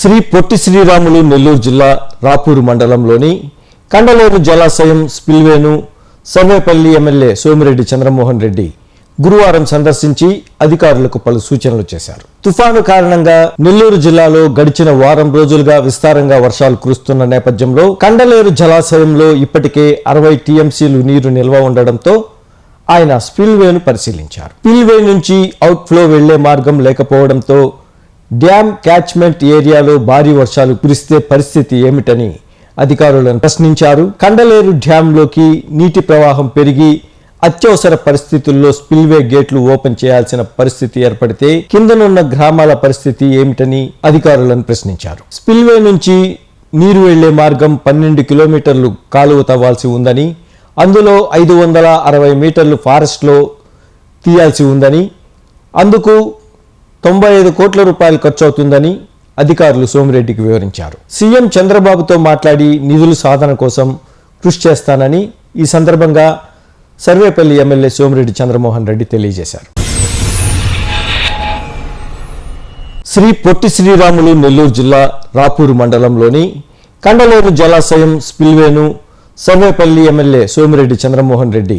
శ్రీ పొట్టి శ్రీరాములు నెల్లూరు జిల్లా రాపూరు మండలంలోని కండలేరు జలాశయం స్పిల్వేను సర్వేపల్లి ఎమ్మెల్యే సోమిరెడ్డి చంద్రమోహన్ రెడ్డి గురువారం సందర్శించి అధికారులకు పలు సూచనలు చేశారు. తుఫాను కారణంగా నెల్లూరు జిల్లాలో గడిచిన వారం రోజులుగా విస్తారంగా వర్షాలు కురుస్తున్న నేపథ్యంలో కండలేరు జలాశయంలో ఇప్పటికే అరవై టీఎంసీలు నీరు నిల్వ ఉండడంతో ఆయన స్పిల్వేను పరిశీలించారు. స్పిల్వే నుంచి అవుట్ఫ్లో వెళ్ళే మార్గం లేకపోవడంతో డ్యామ్ క్యాచ్మెంట్ ఏరియాలో భారీ వర్షాలు కురిస్తే పరిస్థితి ఏమిటని అధికారులను ప్రశ్నించారు. కండలేరు డ్యాంలోకి నీటి ప్రవాహం పెరిగి అత్యవసర పరిస్థితుల్లో స్పిల్వే గేట్లు ఓపెన్ చేయాల్సిన పరిస్థితి ఏర్పడితే కిందనున్న గ్రామాల పరిస్థితి ఏమిటని అధికారులను ప్రశ్నించారు. స్పిల్వే నుంచి నీరు వెళ్ళే మార్గం పన్నెండు కిలోమీటర్లు కాలువ తవ్వాల్సి ఉందని అందులో ఐదు వందల అరవై మీటర్లు ఫారెస్ట్లో తీయాల్సి ఉందని అందుకు తొంభై ఐదు కోట్ల రూపాయలు ఖర్చు అవుతుందని అధికారులు సోమిరెడ్డికి వివరించారు. సీఎం చంద్రబాబుతో మాట్లాడి నిధుల సాధన కోసం కృషి చేస్తానని ఈ సందర్భంగా సర్వేపల్లి ఎమ్మెల్యే సోమిరెడ్డి చంద్రమోహన్ రెడ్డి తెలియజేశారు. శ్రీ పొట్టి శ్రీరాములు నెల్లూరు జిల్లా రాపూరు మండలంలోని కండలేరు జలాశయం స్పిల్వేను సర్వేపల్లి ఎమ్మెల్యే సోమిరెడ్డి చంద్రమోహన్ రెడ్డి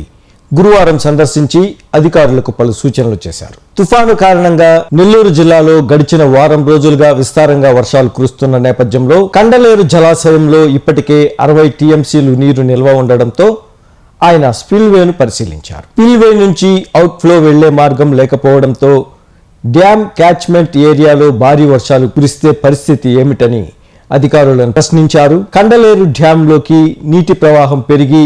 గురువారం సందర్శించి అధికారులకు పలు సూచనలు చేశారు. తుఫాను కారణంగా నెల్లూరు జిల్లాలో గడిచిన వారం రోజులుగా విస్తారంగా వర్షాలు కురుస్తున్న నేపథ్యంలో కండలేరు జలాశయంలో ఇప్పటికే అరవై టీఎంసీలు నీరు నిల్వ ఉండడంతో ఆయన స్పిల్వేను పరిశీలించారు. స్పిల్వే నుంచి అవుట్ఫ్లో వెళ్ళే మార్గం లేకపోవడంతో డ్యామ్ క్యాచ్మెంట్ ఏరియాలో భారీ వర్షాలు కురిస్తే పరిస్థితి ఏమిటని అధికారులను ప్రశ్నించారు. కండలేరు డ్యాంలోకి నీటి ప్రవాహం పెరిగి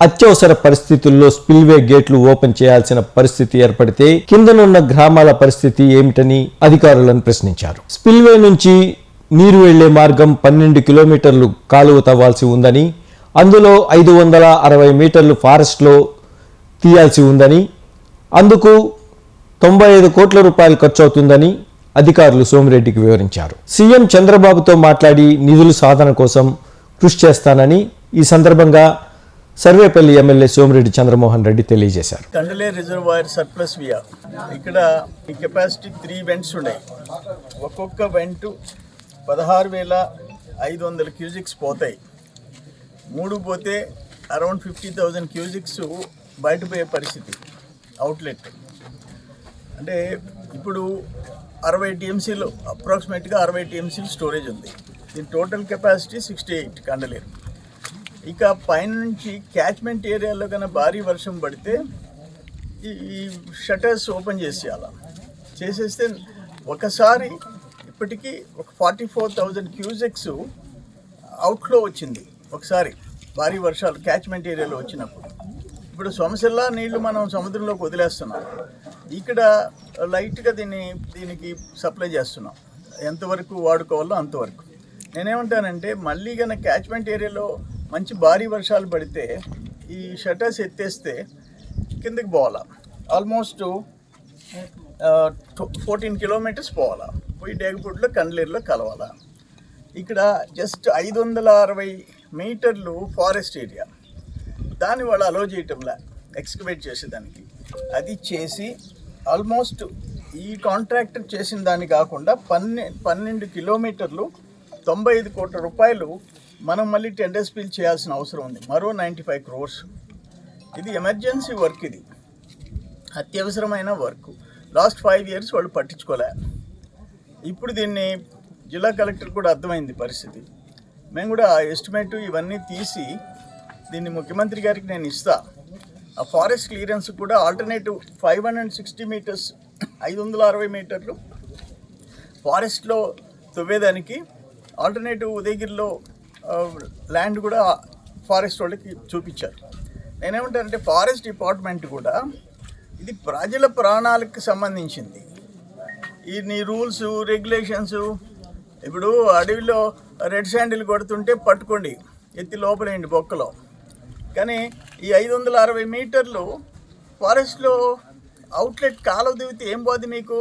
అత్యవసర పరిస్థితుల్లో స్పిల్వే గేట్లు ఓపెన్ చేయాల్సిన పరిస్థితి ఏర్పడితే కిందనున్న గ్రామాల పరిస్థితి ఏమిటని అధికారులను ప్రశ్నించారు. స్పిల్వే నుంచి నీరు వెళ్ళే మార్గం పన్నెండు కిలోమీటర్లు కాలువ తవ్వాల్సి ఉందని అందులో ఐదు వందల అరవై మీటర్లు ఫారెస్ట్లో తీయాల్సి ఉందని అందుకు తొంభై ఐదు కోట్ల రూపాయలు ఖర్చు అవుతుందని అధికారులు సోమిరెడ్డికి వివరించారు. సీఎం చంద్రబాబుతో మాట్లాడి నిధులు సాధన కోసం కృషి చేస్తానని ఈ సందర్భంగా సర్వేపల్లి ఎమ్మెల్యే సోమిరెడ్డి చంద్రమోహన్ రెడ్డి తెలియజేశారు. Kandale reservoir surplus via. ఇక్కడ ఈ కెపాసిటీ త్రీ వెంట్స్ ఉన్నాయి. ఒక్కొక్క వెంట్ పదహారు వేల ఐదు వందల క్యూజిక్స్ పోతాయి. మూడు పోతే అరౌండ్ ఫిఫ్టీ థౌజండ్ క్యూజిక్స్ బయటపోయే పరిస్థితి అవుట్లెట్. అంటే ఇప్పుడు అరవై టీఎంసీలు అప్రాక్సిమేట్గా అరవై టీఎంసీలు స్టోరేజ్ ఉంది. దీని total capacity sixty eight Kandaleru ఇక పైనుంచి క్యాచ్మెంట్ ఏరియాలో కన్నా భారీ వర్షం పడితే ఈ ఈ షటర్స్ ఓపెన్ చేసేయాల. చేసేస్తే ఒకసారి ఇప్పటికీ ఒక ఫార్టీ ఫోర్ థౌజండ్ క్యూజెక్స్ అవుట్లో వచ్చింది. ఒకసారి భారీ వర్షాలు క్యాచ్మెంట్ ఏరియాలో వచ్చినప్పుడు. ఇప్పుడు సొమసెల్లా నీళ్ళు మనం సముద్రంలోకి వదిలేస్తున్నాం. ఇక్కడ లైట్గా దీన్ని దీనికి సప్లై చేస్తున్నాం. ఎంతవరకు వాడుకోవాలో అంతవరకు. నేనేమంటానంటే మళ్ళీ కనుక క్యాచ్మెంట్ ఏరియాలో మంచి భారీ వర్షాలు పడితే ఈ షటర్స్ ఎత్తేస్తే కిందకి పోవాలా. ఆల్మోస్ట్ ఫోర్టీన్ కిలోమీటర్స్ పోవాలా. పోయి డేగపూడిలో కండ్లేరులో కలవాలా. ఇక్కడ జస్ట్ ఐదు వందల అరవై మీటర్లు ఫారెస్ట్ ఏరియా. దాన్ని వాళ్ళు అలో చేయటంలా ఎక్స్కవేట్ చేసేదానికి అది చేసి ఆల్మోస్ట్ ఈ కాంట్రాక్టర్ చేసిన దాన్ని కాకుండా పన్నె పన్నెండు కిలోమీటర్లు తొంభై ఐదు కోట్ల రూపాయలు మనం మళ్ళీ టెండర్స్ బిల్ చేయాల్సిన అవసరం ఉంది. మరో నైంటీ ఫైవ్ క్రోర్స్ ఇది ఎమర్జెన్సీ వర్క్ ఇది. అత్యవసరమైన వర్క్ లాస్ట్ ఫైవ్ ఇయర్స్ వాళ్ళు పట్టించుకోలే. ఇప్పుడు దీన్ని జిల్లా కలెక్టర్ కూడా అర్థమైంది పరిస్థితి. మేము కూడా ఎస్టిమేట్ ఇవన్నీ తీసి దీన్ని ముఖ్యమంత్రి గారికి నేను ఇస్తా. ఆ ఫారెస్ట్ క్లియరెన్స్ కూడా alternative five hundred sixty metres ఐదు వందల అరవై మీటర్లు ఫారెస్ట్లో తవ్వేదానికి ఆల్టర్నేటివ్ ఉదయగిరిలో ల్యాండ్ కూడా ఫారెస్ట్ వాళ్ళకి చూపించారు. నేనేమంటానంటే ఫారెస్ట్ డిపార్ట్మెంట్ కూడా ఇది ప్రజల ప్రాణాలకు సంబంధించింది. ఈ నీ రూల్స్ రెగ్యులేషన్స్ ఇప్పుడు అడవిలో రెడ్ శాండిల్ కొడుతుంటే పట్టుకోండి ఎత్తి లోపలేయండి బొక్కలో. కానీ ఈ ఐదు వందల అరవై మీటర్లు ఫారెస్ట్లో అవుట్లెట్ కాలువ దిగితే ఏం పోద్ది మీకు?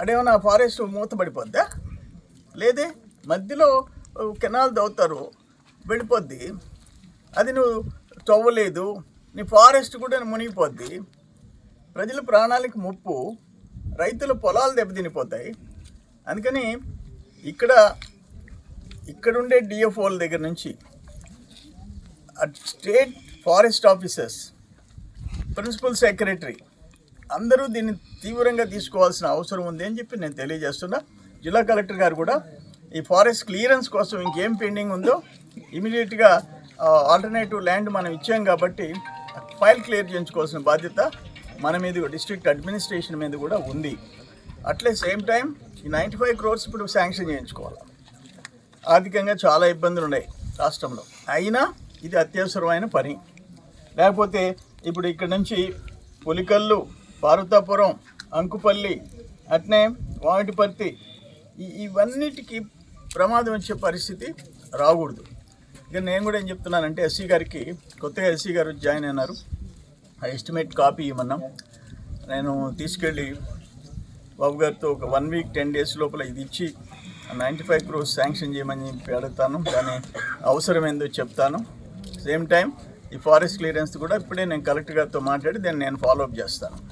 అడేమన్నా ఫారెస్ట్ మూతపడిపోద్దా లేదే? మధ్యలో కెనాల్ దవ్వుతారు వెళ్ళిపోద్ది. అది నువ్వు తవ్వలేదు. నీ ఫారెస్ట్ కూడా మునిగిపోద్ది. ప్రజల ప్రాణాలకు ముప్పు. రైతుల పొలాలు దెబ్బతినిపోతాయి. అందుకని ఇక్కడ ఇక్కడుండే డిఎఫ్ఓల దగ్గర నుంచి at state forest officers principal secretary అందరూ దీన్ని తీవ్రంగా తీసుకోవాల్సిన అవసరం ఉంది అని చెప్పి నేను తెలియజేస్తున్నా. జిల్లా కలెక్టర్ గారు కూడా ఈ ఫారెస్ట్ క్లియరెన్స్ కోసం ఇంకేం పెండింగ్ ఉందో ఇమీడియట్గా ఆల్టర్నేటివ్ ల్యాండ్ మనం ఇచ్చాం కాబట్టి ఫైల్ క్లియర్ చేయించుకోవాల్సిన బాధ్యత మన మీద డిస్ట్రిక్ట్ అడ్మినిస్ట్రేషన్ మీద కూడా ఉంది. అట్లే సేమ్ టైం ఈ నైంటీ ఫైవ్ క్రోర్స్ ఇప్పుడు శాంక్షన్ చేయించుకోవాలి. ఆర్థికంగా చాలా ఇబ్బందులు ఉన్నాయి రాష్ట్రంలో. అయినా ఇది అత్యవసరమైన పని. లేకపోతే ఇప్పుడు ఇక్కడ నుంచి పులికల్లు పార్వతాపురం అంకుపల్లి అట్నే వామిటిపర్తి ఇవన్నిటికీ ప్రమాదం వచ్చే పరిస్థితి రాకూడదు. ఇక నేను కూడా ఏం చెప్తున్నానంటే ఎస్సీ గారికి కొత్తగా ఎస్సీ గారు జాయిన్ అయినారు. ఆ ఎస్టిమేట్ కాపీ ఇవ్వమన్నాం. నేను తీసుకెళ్ళి బాబు గారితో ఒక వన్ వీక్ టెన్ డేస్ లోపల ఇది ఇచ్చి నైంటీ ఫైవ్ క్రోర్స్ శాంక్షన్ చేయమని చెప్పి అడుగుతాను. దాని అవసరం ఏందో చెప్తాను. సేమ్ టైం ఈ ఫారెస్ట్ క్లియరెన్స్ కూడా ఇప్పుడే నేను కలెక్టర్ గారితో మాట్లాడి దాన్ని నేను ఫాలో అప్ చేస్తాను.